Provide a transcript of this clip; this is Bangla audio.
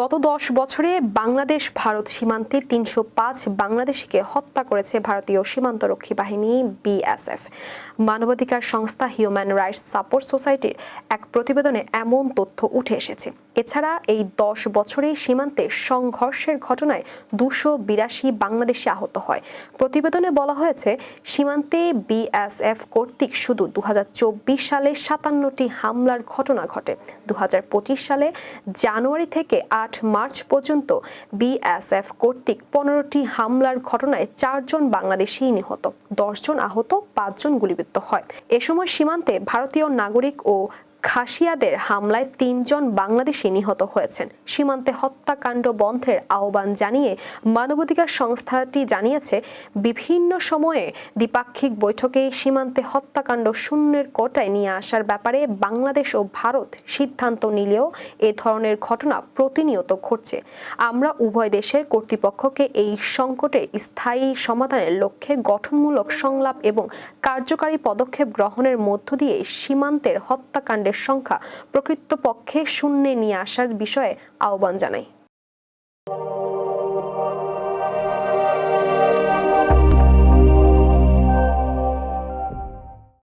গত দশ বছরে বাংলাদেশ, ভারত সীমান্তে তিনশো পাঁচ বাংলাদেশিকে হত্যা করেছে ভারতীয় সীমান্তরক্ষী বাহিনী, বিএসএফ। মানবাধিকার সংস্থা হিউম্যান রাইটস সাপোর্ট সোসাইটির এক প্রতিবেদনে এমন তথ্য উঠে এসেছে। এছাড়া এই দশ বছরে সীমান্তে সংঘর্ষের ঘটনায় দুশো বিরাশি বাংলাদেশি আহত হয়। প্রতিবেদনে বলা হয়েছে, সীমান্তে বিএসএফ কর্তৃক শুধু দুহাজার চব্বিশ সালে সাতান্নটি হামলার ঘটনা ঘটে। দুহাজার পঁচিশ সালে জানুয়ারি থেকে আট মার্চ পর্যন্ত বিএসএফ কর্তৃক পনেরোটি হামলার ঘটনায় চারজন বাংলাদেশি নিহত, দশজন আহত, পাঁচজন গুলিবিদ্ধ হয়। এ সময় সীমান্তে ভারতীয় নাগরিক ও খাসিয়াদের হামলায় তিনজন বাংলাদেশি নিহত হয়েছেন। সীমান্তে হত্যাকাণ্ড বন্ধের আহ্বান জানিয়ে মানবাধিকার সংস্থাটি জানিয়েছে, বিভিন্ন সময়ে দ্বিপাক্ষিক বৈঠকে সীমান্তে হত্যাকাণ্ড শূন্যের কোটায় নিয়ে আসার ব্যাপারে বাংলাদেশ ও ভারত সিদ্ধান্ত নিলেও এ ধরনের ঘটনা প্রতিনিয়ত ঘটছে। আমরা উভয় দেশের কর্তৃপক্ষকে এই সংকটের স্থায়ী সমাধানের লক্ষ্যে গঠনমূলক সংলাপ এবং কার্যকারী পদক্ষেপ গ্রহণের মধ্য দিয়ে সীমান্তের হত্যাকাণ্ডের সংখ্যা প্রকৃতপক্ষে শূন্যে নিয়ে আসার বিষয়ে আহ্বান জানাই